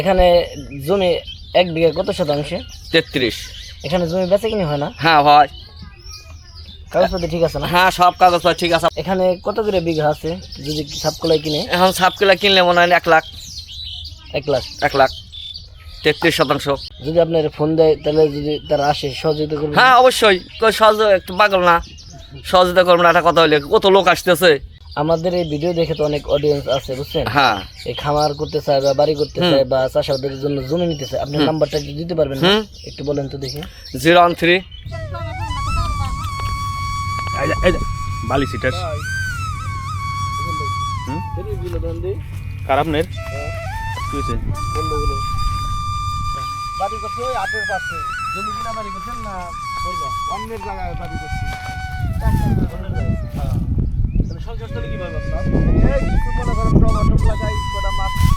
এখানে জমি এক বিঘা কত শতাংশে? তেত্রিশ। এখানে জমি বেচা কিনে হয় না? হ্যাঁ হয়। কাগজপাতি ঠিক আছে না? হ্যাঁ সব কাগজ ঠিক আছে। এখানে কত করে বিঘা আছে? যদি সাপকলাই কিনে। এখন সাপ কিলো কিনলে মনে হয় এক লাখ। এক লাখ। এক লাখ। তেত্রিশ শতাংশ। যদি আপনার ফোন দেয় তাহলে যদি তারা আসে সহযোগিতা করবে হ্যাঁ অবশ্যই। একটু পাগল না। সহযোগিতা করবেন না একটা কথা হইলে। কত লোক আসতেছে। আমাদের এই ভিডিও দেখে তো অনেক অডিয়েন্স আছে বুঝছেন? হ্যাঁ। এই খামার করতে চায় বা বাড়ি করতে চায় বা চাষাবাদের জন্য জমি নিতে চায় আপনার হুম। নাম্বারটা একটু দিতে পারবেন একটু বলেন তো দেখি। জিরো ওয়ান থ্রি বালি সিটার। কি হয়েছে? বাড়ি করছে ওই আটের পাশে। জমি কিনা বাড়ি করছেন না? বলব অন্যের জায়গায় বাড়ি করছি। সংসার চলে কীভাবে এই কিছু মনে করেন টমাটো লাগাই কটা মাছ।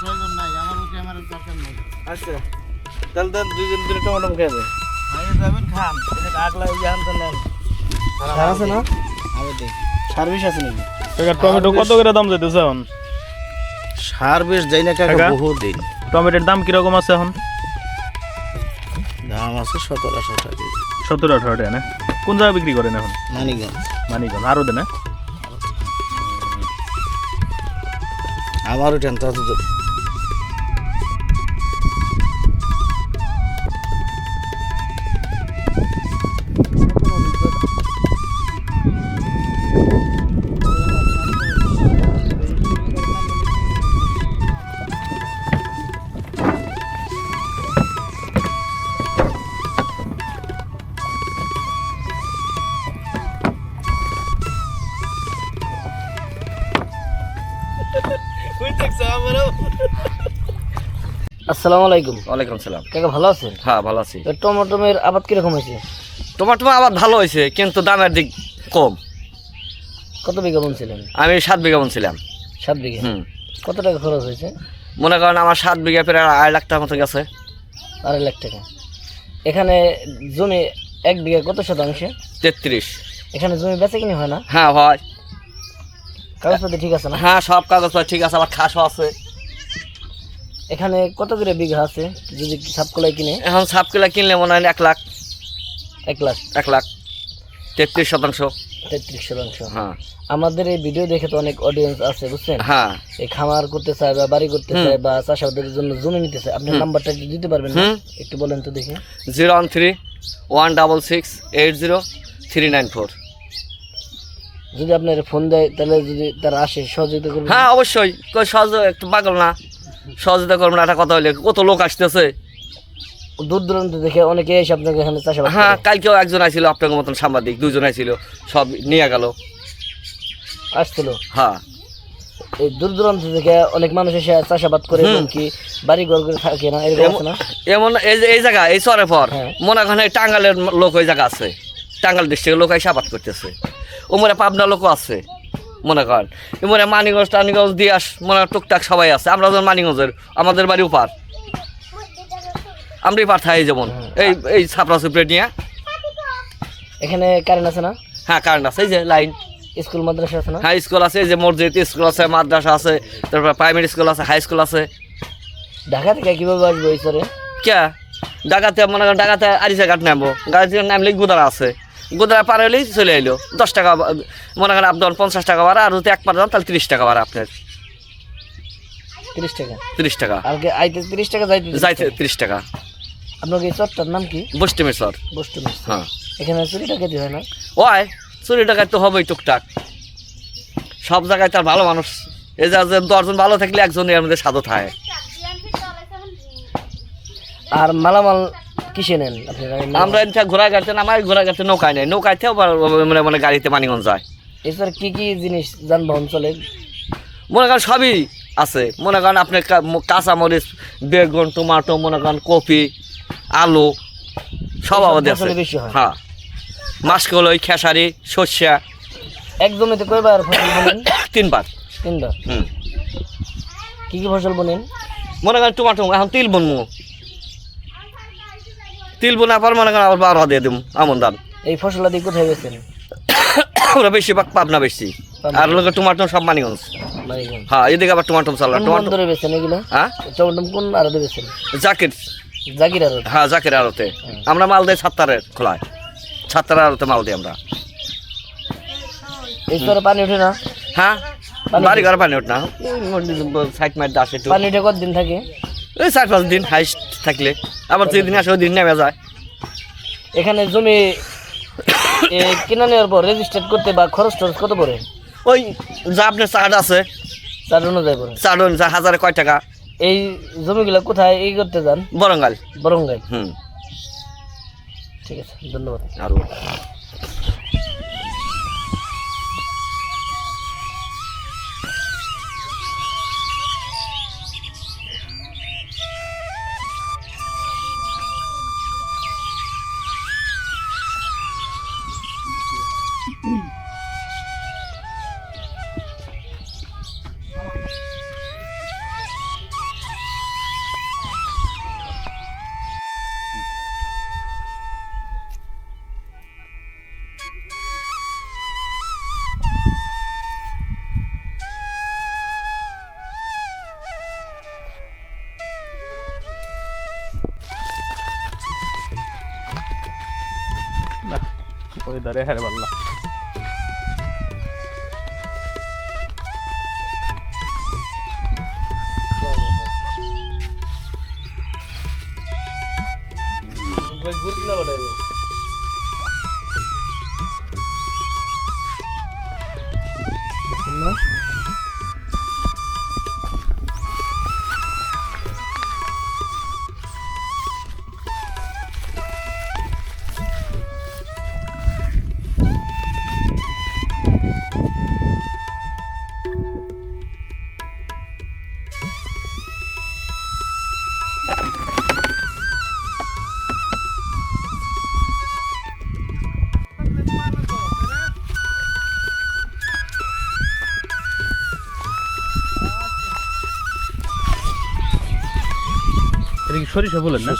প্রয়োজন নাই আমার ক্যামেরার দরকার নেই। আচ্ছা। তাহলে দেন দুজন দিলে টমাটো খেয়ে দেয় আগে যাবেন খান। আগলা ওই তো নেন? সার আছে না? আমি দেখ সার্ভিস আছে নাকি? টমেটো কত করে দাম এখন? সার্ভিস না কাকা দিন টমেটোর দাম কীরকম আছে এখন? দাম আছে সতেরো টাকা। আঠারো টাকা না? কোন জায়গায় বিক্রি করেন এখন? মানিকগঞ্জ। মানিকগঞ্জ। আরও দেন হ্যাঁ? আমার ওইটা আসসালামু আলাইকুম। ওয়ালাইকুম সালাম। কাকা ভালো আছেন? হ্যাঁ ভালো আছি। টমেটোমের আবাদ কীরকম হয়েছে? টমাটো আবার ভালো হয়েছে কিন্তু দামের দিক কম। কত বিঘা বুনছিলেন আমি সাত বিঘা ছিলাম। সাত বিঘা? হুম। কত টাকা খরচ হয়েছে? মনে করেন আমার সাত বিঘা প্রায় আড়াই লাখ টাকার মতো গেছে। আড়াই লাখ টাকা। এখানে জমি এক বিঘা কত শতাংশে? তেত্রিশ। এখানে জমি বেচা কিনে হয় না? হ্যাঁ হয়। কাগজপাতি ঠিক আছে না? হ্যাঁ সব কাগজ ঠিক আছে আবার খাসও আছে। এখানে কত করে বিঘা আছে? যদি সাপকলাই কিনে। এখন সাপ কিলো কিনলে মনে হয় এক লাখ। এক লাখ। এক লাখ। তেত্রিশ শতাংশ। তেত্রিশ শতাংশ। হ্যাঁ। আমাদের এই ভিডিও দেখে তো অনেক অডিয়েন্স আছে বুঝছেন? হ্যাঁ। এই খামার করতে চায় বা বাড়ি করতে চায় বা চাষাবাদের জন্য জমি নিতে চায় আপনার হুম। নাম্বারটা একটু দিতে পারবেন একটু বলেন তো দেখি। Zero one three one double six eight zero three nine four. যদি আপনার ফোন দেয় তাহলে যদি তারা আসে সহযোগিতা করবে হ্যাঁ অবশ্যই। কই সহজ একটু পাগল না। সহযোগিতা করব না একটা কথা হইলে কত লোক আসতেছে। দূর দূরান্ত দেখে অনেকে এসে আপনাকে এখানে চাষাবাদ হ্যাঁ কালকেও একজন আইছিল আপনার মতন সাংবাদিক দুজন আইছিল সব নিয়ে গেল। আসছিল? হ্যাঁ। এই দূর দূরান্ত থেকে অনেক মানুষ এসে চাষাবাদ করে এবং কি বাড়ি ঘর করে থাকে না এরকম আছে না? এমন এই যে এই জায়গা এই চরে পর হ্যাঁ। মনে করেন এই টাঙ্গালের লোক ওই জায়গা আছে। টাঙ্গাল ডিস্ট্রিক্টের লোক এসে আবাদ করতেছে। ওমরে পাবনা লোকও আছে। মনে করেন এমরে মানিগঞ্জ টানিগঞ্জ দিয়াস মনে হয় টুকটাক সবাই আছে। আমরা যখন মানিগঞ্জের আমাদের বাড়ি উপার আমরাই পাঠাই যেমন। এই এই ছাপড়া সুপড়ে নিয়ে। এখানে কারেন্ট আছে না? হ্যাঁ কারেন্ট আছে এই যে লাইন স্কুল মাদ্রাসা আছে না? হাই স্কুল আছে এই যে মসজিদ স্কুল আছে মাদ্রাসা আছে তারপর প্রাইমারি স্কুল আছে হাই স্কুল আছে। ঢাকা থেকে কীভাবে আসব এই স্যারে কে? ডাকাতে মনে করেন ডাকাতে আরিসা ঘাট নামবো। গাড়ি থেকে নামলে গোদারা আছে। গোদারা পার হলেই চলে এলো দশ টাকা মনে করেন আপনার পঞ্চাশ টাকা ভাড়া আর যদি এক পার যান তাহলে তিরিশ টাকা ভাড়া আপনার। তিরিশ টাকা? তিরিশ টাকা। আর কি আইতে তিরিশ টাকা যাইতে যাইতে তিরিশ টাকা। আপনার এই চরটার নাম কি? বস্টিমের সর বস্তু হ্যাঁ। এখানে চুরি টাকাতি হয় না? ওই চুরি টাকায় তো হবেই টুকটাক। সব জায়গায় তার ভালো মানুষ। এই যে দশজন ভালো থাকলে একজন এর মধ্যে সাধু থাকে। আর মালামাল কিসে নেন? আপনারা আমরা এনটা ঘোড়া গাড়িতে নামাই ঘোড়া গাড়িতে নৌকায় নেই নৌকায়তেও আবার মানে মানে গাড়িতে মানিগঞ্জ যায়। এছাড়া কি কি জিনিস যানবাহন চলে? মনে করেন সবই আছে। মনে করেন আপনি কাঁচামরিচ বেগুন টমাটো মনে করেন কপি আলু সব আমাদের আছে। হয়। হ্যাঁ। মাসকলই খেসারি সর্ষা। এক জমিতে কয়বার ফসল বোনেন তিনবার। তিনবার? হুম। কি কি ফসল বোনেন মনে করেন টমাটো এখন তিল বনবো। তিল বোনার পর মনে করেন আবার বারো দিয়ে দিব আমন ধান। এই ফসল দিয়ে কোথায় বেছেন ওরা বেশিরভাগ পাবনা বেশি আর লোকের টমাটো সব মানিগঞ্জ। হ্যাঁ এদিকে আবার টমাটো চালা টমাটো বন্দরে বেছেন এগুলো? হ্যাঁ? টমেটো কোন আড়তে বেছেন জাকির। জাগির আড়ত? হ্যাঁ জাকির আড়তে। আমরা মাল দিই সাত্তারের খোলায়। সাত্তার আড়তে মাল দিই আমরা। এই স্তরে পানি ওঠে না? হ্যাঁ? বাড়ি ঘর পানি ওঠ না। সাইড মাইট আসে একটু। পানি ওঠে কতদিন থাকে? ওই চার পাঁচ দিন হাইস্ট থাকলে। আবার যেদিন আসে ওই দিন নেমে যায়। এখানে জমি কিনা নেওয়ার পর রেজিস্টার্ড করতে বা খরচ টরচ কত পড়ে? ওই যা আপনার চার্ট আছে তার অনুযায়ী পড়ে। চার্ট অনুযায়ী হাজারে কয় টাকা। এই জমিগুলো কোথায় এই করতে যান? বরঙ্গাল বরঙ্গাল হুম। ঠিক আছে ধন্যবাদ। আর। ওই ধারে হ্যাঁ পাল্লা সরিষা বলেন না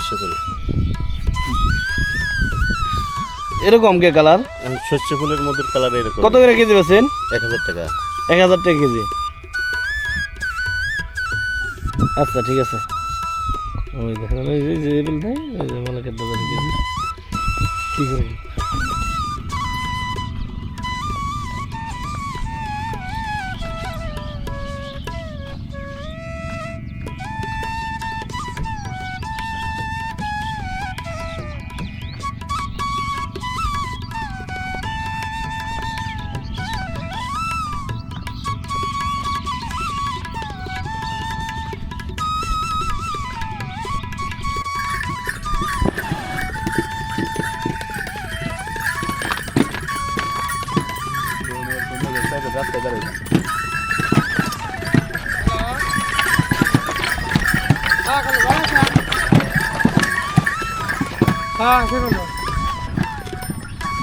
এরকম কে কালার শস্য ফুলের মধুর কালার এরকম কত করে কেজি বেছেন এক হাজার টাকা এক হাজার টাকা কেজি আচ্ছা ঠিক আছে ওই দেখেন ওই যে- ভাই ওই যে মনে কেটে দেবেন কেজি ঠিক করে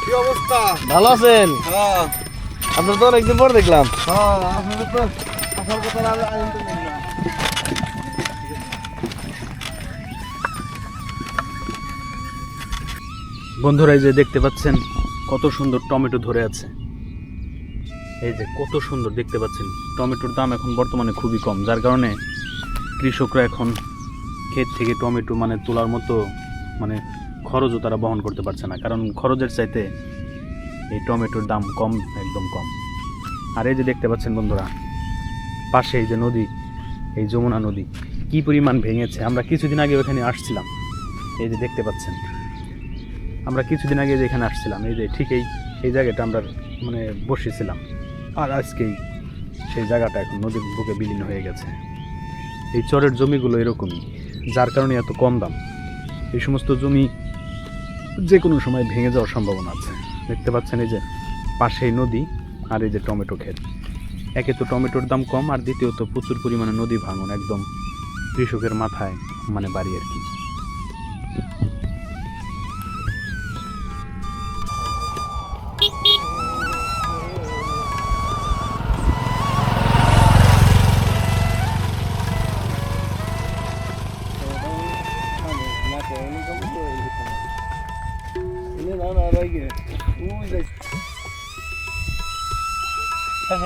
কি অবস্থা? ভালো আছেন? হ্যাঁ। আপনার তো অনেকদিন পর দেখলাম। হ্যাঁ আপনাদের তো আসল কথা বন্ধুরা এই যে দেখতে পাচ্ছেন কত সুন্দর টমেটো ধরে আছে। এই যে কত সুন্দর দেখতে পাচ্ছেন টমেটোর দাম এখন বর্তমানে খুবই কম যার কারণে কৃষকরা এখন ক্ষেত থেকে টমেটো মানে তোলার মতো মানে খরচও তারা বহন করতে পারছে না, কারণ খরচের চাইতে এই টমেটোর দাম কম, একদম কম। আর এই যে দেখতে পাচ্ছেন বন্ধুরা, পাশে এই যে নদী, এই যমুনা নদী, কি পরিমাণ ভেঙেছে? আমরা কিছুদিন আগে ওখানে আসছিলাম, এই যে দেখতে পাচ্ছেন। আমরা কিছুদিন আগে যে এখানে আসছিলাম, এই যে ঠিক এই এই জায়গাটা আমরা মানে বসেছিলাম। আর আজকেই সেই জায়গাটা এখন নদীর বুকে বিলীন হয়ে গেছে। এই চরের জমিগুলো এরকমই, যার কারণে এত কম দাম। এই সমস্ত জমি যে কোনো সময় ভেঙে যাওয়ার সম্ভাবনা আছে। দেখতে পাচ্ছেন এই যে পাশেই নদী আর এই যে টমেটো ক্ষেত। একে তো টমেটোর দাম কম আর দ্বিতীয়ত প্রচুর পরিমাণে নদী ভাঙন একদম কৃষকের মাথায় মানে বাড়ি আর কি।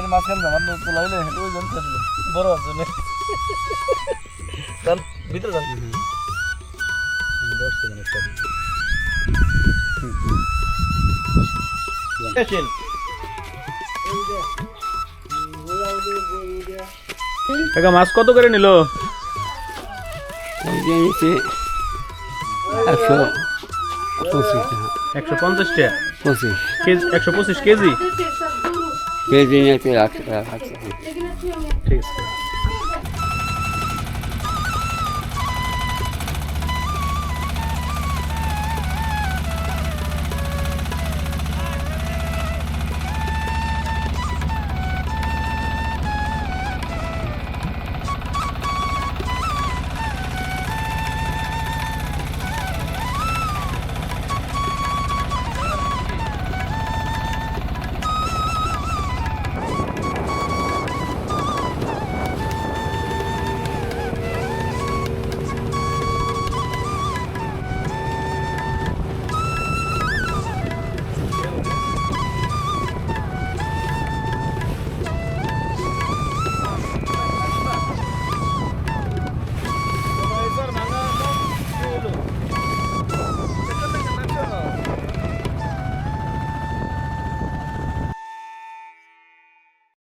মাঝখান যাবার তোলা হইলে ওই জন বড় আছে যান ভিতরে যান কাকা মাছ কত করে নিল? একশো পঁচিশ একশো পঞ্চাশ টাকা? পঁচিশ। কেজি একশো পঁচিশ কেজি? কেজি নিয়ে ঠিক আছে।